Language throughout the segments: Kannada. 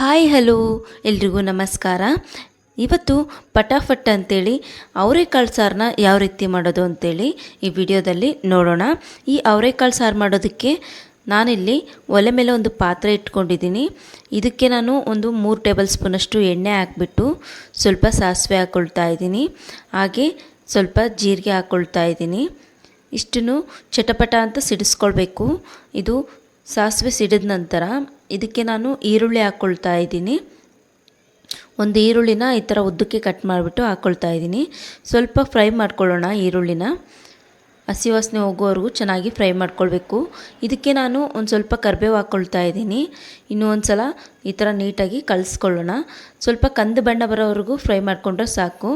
Hi, hello. ಎಲ್ರಿಗೂ ನಮಸ್ಕಾರ. ಇವತ್ತು ಪಟಾಫಟ್ ಅಂತೇಳಿ ಅವರೆಕಾಳು ಸಾರನ್ನ ಯಾವ ರೀತಿ ಮಾಡೋದು ಅಂತೇಳಿ ಈ ವಿಡಿಯೋದಲ್ಲಿ ನೋಡೋಣ. ಈ ಅವರೆಕಾಳು ಸಾರು ಮಾಡೋದಕ್ಕೆ ನಾನಿಲ್ಲಿ ಒಲೆ ಮೇಲೆ ಒಂದು ಪಾತ್ರೆ ಇಟ್ಕೊಂಡಿದ್ದೀನಿ. ಇದಕ್ಕೆ ನಾನು ಒಂದು ಮೂರು ಟೇಬಲ್ ಸ್ಪೂನಷ್ಟು ಎಣ್ಣೆ ಹಾಕ್ಬಿಟ್ಟು ಸ್ವಲ್ಪ ಸಾಸಿವೆ ಹಾಕ್ಕೊಳ್ತಾ ಇದ್ದೀನಿ. ಹಾಗೆ ಸ್ವಲ್ಪ ಜೀರಿಗೆ ಹಾಕ್ಕೊಳ್ತಾ ಇದ್ದೀನಿ. ಇಷ್ಟನ್ನು ಚಟಪಟ ಅಂತ ಸಿಡಿಸ್ಕೊಳ್ಬೇಕು. ಇದು ಸಾಸಿವೆ ಸಿಡಿದ ನಂತರ ಇದಕ್ಕೆ ನಾನು ಈರುಳ್ಳಿ ಹಾಕ್ಕೊಳ್ತಾ ಇದ್ದೀನಿ. ಒಂದು ಈರುಳ್ಳಿನ ಈ ಥರ ಉದ್ದಕ್ಕೆ ಕಟ್ ಮಾಡಿಬಿಟ್ಟು ಹಾಕ್ಕೊಳ್ತಾ ಇದ್ದೀನಿ. ಸ್ವಲ್ಪ ಫ್ರೈ ಮಾಡ್ಕೊಳ್ಳೋಣ ಈರುಳ್ಳಿನ. ಹಸಿ ವಾಸನೆ ಹೋಗೋವರೆಗೂ ಚೆನ್ನಾಗಿ ಫ್ರೈ ಮಾಡ್ಕೊಳ್ಬೇಕು. ಇದಕ್ಕೆ ನಾನು ಒಂದು ಸ್ವಲ್ಪ ಕರಿಬೇವು ಹಾಕ್ಕೊಳ್ತಾ ಇದ್ದೀನಿ. ಇನ್ನೂ ಒಂದು ಸಲ ಈ ಥರ ನೀಟಾಗಿ ಕಲಿಸ್ಕೊಳ್ಳೋಣ. ಸ್ವಲ್ಪ ಕಂದು ಬಣ್ಣ ಬರೋವರೆಗೂ ಫ್ರೈ ಮಾಡಿಕೊಂಡ್ರೆ ಸಾಕು.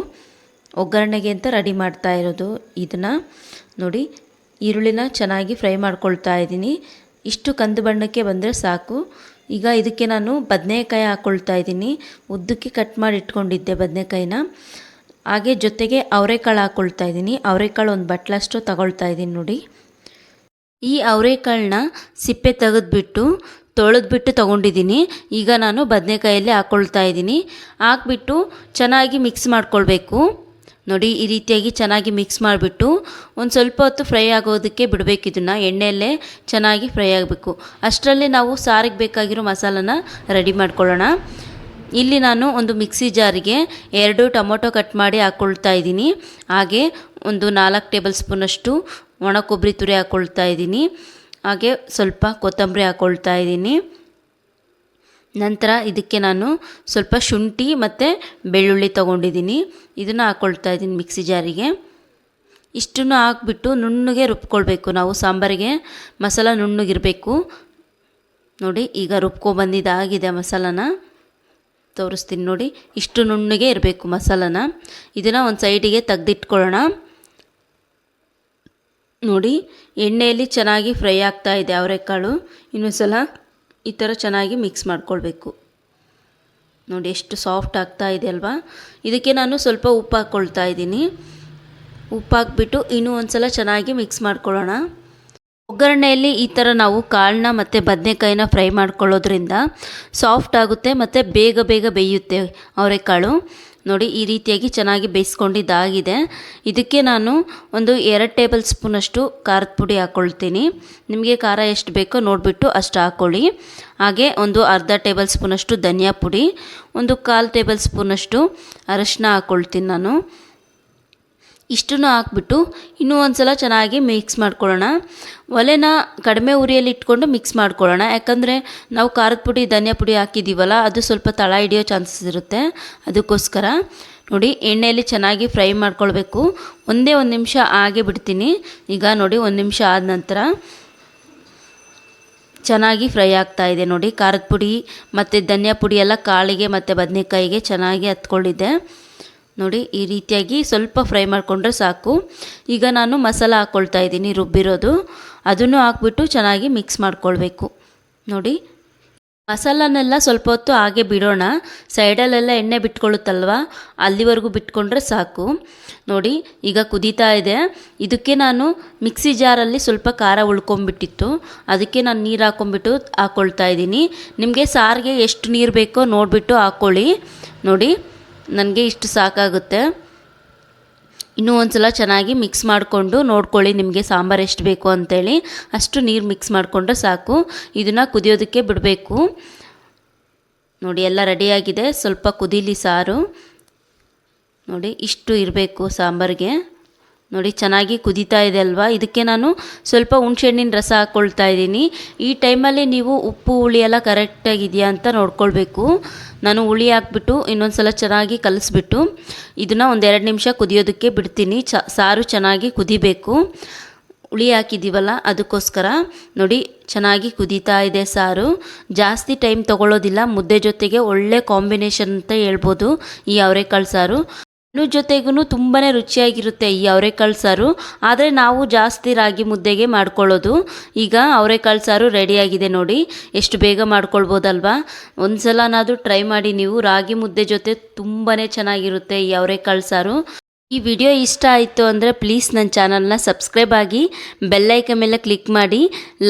ಒಗ್ಗರಣೆಗೆ ಅಂತ ರೆಡಿ ಮಾಡ್ತಾ ಇರೋದು ಇದನ್ನು. ನೋಡಿ, ಈರುಳ್ಳಿನ ಚೆನ್ನಾಗಿ ಫ್ರೈ ಮಾಡ್ಕೊಳ್ತಾ ಇದ್ದೀನಿ. ಇಷ್ಟು ಕಂದು ಬಣ್ಣಕ್ಕೆ ಬಂದರೆ ಸಾಕು. ಈಗ ಇದಕ್ಕೆ ನಾನು ಬದನೆಕಾಯಿ ಹಾಕ್ಕೊಳ್ತಾ ಇದ್ದೀನಿ. ಉದ್ದಕ್ಕೆ ಕಟ್ ಮಾಡಿ ಇಟ್ಕೊಂಡಿದ್ದೆ ಬದನೆಕಾಯಿನ. ಹಾಗೆ ಜೊತೆಗೆ ಅವರೆಕಾಳು ಹಾಕ್ಕೊಳ್ತಾ ಇದ್ದೀನಿ. ಅವರೆಕಾಳು ಒಂದು ಬಟ್ಲಷ್ಟು ತಗೊಳ್ತಾ ಇದ್ದೀನಿ ನೋಡಿ. ಈ ಅವರೆಕಾಳನ್ನ ಸಿಪ್ಪೆ ತೆಗೆದ್ಬಿಟ್ಟು, ತೊಳೆದ್ಬಿಟ್ಟು ತೊಗೊಂಡಿದ್ದೀನಿ. ಈಗ ನಾನು ಬದನೆಕಾಯಲ್ಲಿ ಹಾಕ್ಕೊಳ್ತಾ ಇದ್ದೀನಿ. ಹಾಕ್ಬಿಟ್ಟು ಚೆನ್ನಾಗಿ ಮಿಕ್ಸ್ ಮಾಡ್ಕೊಳ್ಬೇಕು. ನೋಡಿ, ಈ ರೀತಿಯಾಗಿ ಚೆನ್ನಾಗಿ ಮಿಕ್ಸ್ ಮಾಡಿಬಿಟ್ಟು ಒಂದು ಸ್ವಲ್ಪ ಹೊತ್ತು ಫ್ರೈ ಆಗೋದಕ್ಕೆ ಬಿಡಬೇಕು ಇದನ್ನು. ಎಣ್ಣೆಯಲ್ಲೇ ಚೆನ್ನಾಗಿ ಫ್ರೈ ಆಗಬೇಕು. ಅಷ್ಟರಲ್ಲಿ ನಾವು ಸಾರಿಗೆ ಬೇಕಾಗಿರೋ ಮಸಾಲನ ರೆಡಿ ಮಾಡ್ಕೊಳ್ಳೋಣ. ಇಲ್ಲಿ ನಾನು ಒಂದು ಮಿಕ್ಸಿ ಜಾರಿಗೆ ಎರಡು ಟೊಮೊಟೊ ಕಟ್ ಮಾಡಿ ಹಾಕ್ಕೊಳ್ತಾ ಇದ್ದೀನಿ. ಹಾಗೆ ಒಂದು ನಾಲ್ಕು ಟೇಬಲ್ ಸ್ಪೂನಷ್ಟು ಒಣ ಕೊಬ್ಬರಿ ತುರಿ ಹಾಕ್ಕೊಳ್ತಾ ಇದ್ದೀನಿ. ಹಾಗೆ ಸ್ವಲ್ಪ ಕೊತ್ತಂಬರಿ ಹಾಕ್ಕೊಳ್ತಾ ಇದ್ದೀನಿ. ನಂತರ ಇದಕ್ಕೆ ನಾನು ಸ್ವಲ್ಪ ಶುಂಠಿ ಮತ್ತು ಬೆಳ್ಳುಳ್ಳಿ ತೊಗೊಂಡಿದ್ದೀನಿ. ಇದನ್ನು ಹಾಕ್ಕೊಳ್ತಾ ಇದ್ದೀನಿ ಮಿಕ್ಸಿ ಜಾರಿಗೆ. ಇಷ್ಟನ್ನು ಹಾಕ್ಬಿಟ್ಟು ನುಣ್ಣಗೆ ರುಬ್ಕೊಳ್ಬೇಕು. ನಾವು ಸಾಂಬಾರಿಗೆ ಮಸಾಲ ನುಣ್ಣಗಿರಬೇಕು. ನೋಡಿ, ಈಗ ರುಬ್ಕೊಬಂದಿದ್ದಾಗಿದೆ ಮಸಾಲನ. ತೋರಿಸ್ತೀನಿ ನೋಡಿ, ಇಷ್ಟು ನುಣ್ಣಗೆ ಇರಬೇಕು ಮಸಾಲನ. ಇದನ್ನು ಒಂದು ಸೈಡಿಗೆ ತೆಗ್ದಿಟ್ಕೊಳ್ಳೋಣ. ನೋಡಿ, ಎಣ್ಣೆಯಲ್ಲಿ ಚೆನ್ನಾಗಿ ಫ್ರೈ ಆಗ್ತಾ ಇದೆ ಅವರೆಕಾಳು. ಇನ್ನೊಂದು ಸಲ ಈ ಥರ ಚೆನ್ನಾಗಿ ಮಿಕ್ಸ್ ಮಾಡ್ಕೊಳ್ಬೇಕು. ನೋಡಿ ಎಷ್ಟು ಸಾಫ್ಟ್ ಆಗ್ತಾ ಇದೆ ಅಲ್ವಾ? ಇದಕ್ಕೆ ನಾನು ಸ್ವಲ್ಪ ಉಪ್ಪು ಹಾಕ್ಕೊಳ್ತಾ ಇದ್ದೀನಿ. ಉಪ್ಪು ಹಾಕ್ಬಿಟ್ಟು ಇನ್ನೂ ಒಂದು ಸಲ ಚೆನ್ನಾಗಿ ಮಿಕ್ಸ್ ಮಾಡ್ಕೊಳ್ಳೋಣ. ಒಗ್ಗರಣೆಯಲ್ಲಿ ಈ ಥರ ನಾವು ಕಾಳನ್ನ ಮತ್ತು ಬದನೆಕಾಯಿನ ಫ್ರೈ ಮಾಡ್ಕೊಳ್ಳೋದ್ರಿಂದ ಸಾಫ್ಟ್ ಆಗುತ್ತೆ ಮತ್ತು ಬೇಗ ಬೇಗ ಬೇಯುತ್ತೆ ಅವರೆಕಾಳು. ನೋಡಿ, ಈ ರೀತಿಯಾಗಿ ಚೆನ್ನಾಗಿ ಬೇಯಿಸ್ಕೊಂಡಿದ್ದಾಗಿದೆ. ಇದಕ್ಕೆ ನಾನು ಒಂದು ಎರಡು ಟೇಬಲ್ ಸ್ಪೂನಷ್ಟು ಖಾರದ ಪುಡಿ ಹಾಕ್ಕೊಳ್ತೀನಿ ನಿಮಗೆ ಖಾರ ಎಷ್ಟು ಬೇಕೋ ನೋಡಿಬಿಟ್ಟು ಅಷ್ಟು ಹಾಕ್ಕೊಳ್ಳಿ ಹಾಗೆ ಒಂದು ಅರ್ಧ ಟೇಬಲ್ ಸ್ಪೂನಷ್ಟು ಧನಿಯಾ ಪುಡಿ, ಒಂದು ಕಾಲು ಟೇಬಲ್ ಸ್ಪೂನಷ್ಟು ಅರಶಿನ ಹಾಕ್ಕೊಳ್ತೀನಿ ನಾನು. ಇಷ್ಟನ್ನು ಹಾಕ್ಬಿಟ್ಟು ಇನ್ನೂ ಒಂದು ಸಲ ಚೆನ್ನಾಗಿ ಮಿಕ್ಸ್ ಮಾಡ್ಕೊಳ್ಳೋಣ. ಒಲೆನ ಕಡಿಮೆ ಉರಿಯಲ್ಲಿ ಇಟ್ಕೊಂಡು ಮಿಕ್ಸ್ ಮಾಡ್ಕೊಳ್ಳೋಣ. ಯಾಕಂದರೆ ನಾವು ಖಾರದ ಪುಡಿ, ಧನಿಯಾ ಪುಡಿ ಹಾಕಿದ್ದೀವಲ್ಲ ಅದು ಸ್ವಲ್ಪ ತಳ ಹಿಡಿಯೋ ಚಾನ್ಸಸ್ ಇರುತ್ತೆ. ಅದಕ್ಕೋಸ್ಕರ ನೋಡಿ, ಎಣ್ಣೆಯಲ್ಲಿ ಚೆನ್ನಾಗಿ ಫ್ರೈ ಮಾಡ್ಕೊಳ್ಬೇಕು. ಒಂದೇ ಒಂದು ನಿಮಿಷ ಹಾಗೆ ಬಿಡ್ತೀನಿ. ಈಗ ನೋಡಿ, ಒಂದು ನಿಮಿಷ ಆದ ನಂತರ ಚೆನ್ನಾಗಿ ಫ್ರೈ ಆಗ್ತಾ ಇದೆ ನೋಡಿ. ಖಾರದ ಪುಡಿ ಮತ್ತು ಧನಿಯಾ ಪುಡಿ ಎಲ್ಲ ಕಾಳಿಗೆ ಮತ್ತು ಬದನೆಕಾಯಿಗೆ ಚೆನ್ನಾಗಿ ಹತ್ಕೊಂಡಿದ್ದೆ. ನೋಡಿ, ಈ ರೀತಿಯಾಗಿ ಸ್ವಲ್ಪ ಫ್ರೈ ಮಾಡಿಕೊಂಡ್ರೆ ಸಾಕು. ಈಗ ನಾನು ಮಸಾಲ ಹಾಕ್ಕೊಳ್ತಾ ಇದ್ದೀನಿ ರುಬ್ಬಿರೋದು. ಅದನ್ನು ಹಾಕ್ಬಿಟ್ಟು ಚೆನ್ನಾಗಿ ಮಿಕ್ಸ್ ಮಾಡ್ಕೊಳ್ಬೇಕು. ನೋಡಿ, ಮಸಾಲನೆಲ್ಲ ಸ್ವಲ್ಪ ಹೊತ್ತು ಹಾಗೆ ಬಿಡೋಣ. ಸೈಡಲ್ಲೆಲ್ಲ ಎಣ್ಣೆ ಬಿಟ್ಕೊಳ್ಳುತ್ತಲ್ವ? ಅಲ್ಲಿವರೆಗೂ ಬಿಟ್ಕೊಂಡ್ರೆ ಸಾಕು. ನೋಡಿ, ಈಗ ಕುದೀತಾ ಇದೆ. ಇದಕ್ಕೆ ನಾನು ಮಿಕ್ಸಿ ಜಾರಲ್ಲಿ ಸ್ವಲ್ಪ ಖಾರ ಉಳ್ಕೊಂಬಿಟ್ಟಿತ್ತು ಅದಕ್ಕೆ ನಾನು ನೀರು ಹಾಕೊಂಬಿಟ್ಟು ಹಾಕ್ಕೊಳ್ತಾ ಇದ್ದೀನಿ. ನಿಮಗೆ ಸಾರಿಗೆ ಎಷ್ಟು ನೀರು ಬೇಕೋ ನೋಡಿಬಿಟ್ಟು ಹಾಕ್ಕೊಳ್ಳಿ ನೋಡಿ ನನಗೆ ಇಷ್ಟು ಸಾಕಾಗುತ್ತೆ. ಇನ್ನೂ ಒಂದು ಸಲ ಚೆನ್ನಾಗಿ ಮಿಕ್ಸ್ ಮಾಡಿಕೊಂಡು ನೋಡ್ಕೊಳ್ಳಿ ನಿಮಗೆ ಸಾಂಬಾರು ಎಷ್ಟು ಬೇಕು ಅಂತೇಳಿ. ಅಷ್ಟು ನೀರು ಮಿಕ್ಸ್ ಮಾಡಿಕೊಂಡ್ರೆ ಸಾಕು. ಇದನ್ನು ಕುದಿಯೋದಕ್ಕೆ ಬಿಡಬೇಕು. ನೋಡಿ, ಎಲ್ಲ ರೆಡಿಯಾಗಿದೆ ಸ್ವಲ್ಪ ಕುದೀಲಿ ಸಾರು. ನೋಡಿ, ಇಷ್ಟು ಇರಬೇಕು ಸಾಂಬಾರಿಗೆ. ನೋಡಿ, ಚೆನ್ನಾಗಿ ಕುದೀತಾ ಇದೆ ಅಲ್ವಾ? ಇದಕ್ಕೆ ನಾನು ಸ್ವಲ್ಪ ಹುಣ್ಸೆಹಣ್ಣಿನ ರಸ ಹಾಕ್ಕೊಳ್ತಾ ಇದ್ದೀನಿ. ಈ ಟೈಮಲ್ಲಿ ನೀವು ಉಪ್ಪು, ಹುಳಿ ಎಲ್ಲ ಕರೆಕ್ಟಾಗಿದೆಯಾ ಅಂತ ನೋಡ್ಕೊಳ್ಬೇಕು. ನಾನು ಹುಳಿ ಹಾಕ್ಬಿಟ್ಟು ಇನ್ನೊಂದು ಸಲ ಚೆನ್ನಾಗಿ ಕಲಿಸ್ಬಿಟ್ಟು ಇದನ್ನು ಒಂದೆರಡು ನಿಮಿಷ ಕುದಿಯೋದಕ್ಕೆ ಬಿಡ್ತೀನಿ. ಚ, ಸಾರು ಚೆನ್ನಾಗಿ ಕುದಿಬೇಕು. ಹುಳಿ ಹಾಕಿದ್ದೀವಲ್ಲ, ಅದಕ್ಕೋಸ್ಕರ ನೋಡಿ, ಚೆನ್ನಾಗಿ ಕುದೀತಾ ಇದೆ ಸಾರು. ಜಾಸ್ತಿ ಟೈಮ್ ತೊಗೊಳ್ಳೋದಿಲ್ಲ, ಮುದ್ದೆ ಜೊತೆಗೆ ಒಳ್ಳೆ ಕಾಂಬಿನೇಷನ್ ಅಂತ ಹೇಳ್ಬೋದು ಈ ಅವರೆಕಾಳು ಸಾರು. ಜೊತೆಗೂ ತುಂಬಾ ರುಚಿಯಾಗಿರುತ್ತೆ ಈ ಅವರೆಕಾಳು ಸಾರು. ಆದರೆ ನಾವು ಜಾಸ್ತಿ ರಾಗಿ ಮುದ್ದೆಗೆ ಮಾಡ್ಕೊಳ್ಳೋದು. ಈಗ ಅವರೆಕಾಳು ಸಾರು ರೆಡಿಯಾಗಿದೆ ನೋಡಿ. ಎಷ್ಟು ಬೇಗ ಮಾಡ್ಕೊಳ್ಬೋದಲ್ವಾ? ಒಂದು ಸಲನಾದರೂ ಟ್ರೈ ಮಾಡಿ ನೀವು ರಾಗಿ ಮುದ್ದೆ ಜೊತೆ ತುಂಬಾ ಚೆನ್ನಾಗಿರುತ್ತೆ ಈ ಅವರೆಕಾಳು ಸಾರು. ಈ ವಿಡಿಯೋ ಇಷ್ಟ ಆಯಿತು ಅಂದರೆ ಪ್ಲೀಸ್ ನನ್ನ ಚಾನಲ್ನ ಸಬ್ಸ್ಕ್ರೈಬ್ ಆಗಿ ಬೆಲ್ಲೈಕ ಮೇಲೆ ಕ್ಲಿಕ್ ಮಾಡಿ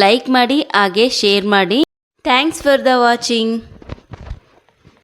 ಲೈಕ್ ಮಾಡಿ, ಹಾಗೆ ಶೇರ್ ಮಾಡಿ. Thanks for the watching